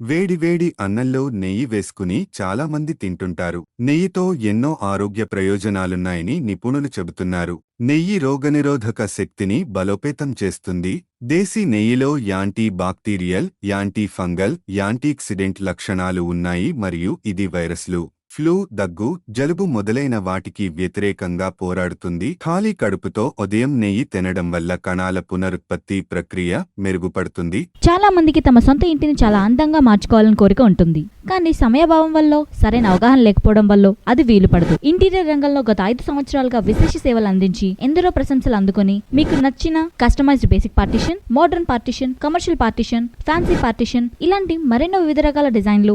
వేడివేడి అన్నంలో నెయ్యి వేసుకుని చాలా మంది తింటుంటారు. నెయ్యితో ఎన్నో ఆరోగ్య ప్రయోజనాలున్నాయని నిపుణులు చెబుతున్నారు. నెయ్యి రోగనిరోధక శక్తిని బలోపేతం చేస్తుంది. దేశీ నెయ్యిలో anti bacterial anti fungal antioxidant లక్షణాలు ఉన్నాయి మరియు ఇది వైరస్లు. ఫ్లూ దగ్గు జలుబు మొదలైన వాటికి వ్యతిరేకంగా పోరాడుతుంది. ఖాళీ కడుపుతో ఉదయం నెయ్యి తినడం వల్ల కణాల పునరుత్పత్తి ప్రక్రియ మెరుగుపడుతుంది. చాలా మందికి తమ సొంత ఇంటిని చాలా అందంగా మార్చుకోవాలని కోరిక ఉంటుంది. కానీ సమయభావం వల్ల సరైన అవగాహన లేకపోవడం వల్ల అది వీలు పడదు ఇంటీరియర్ రంగంలో గత ఐదు సంవత్సరాలుగా విశేష సేవలు అందించి ఎందరో ప్రశంసలు అందుకొని మీకు నచ్చిన customized basic partition modern partition commercial partition fancy partition ఇలాంటి మరెన్నో వివిధ రకాల డిజైన్లు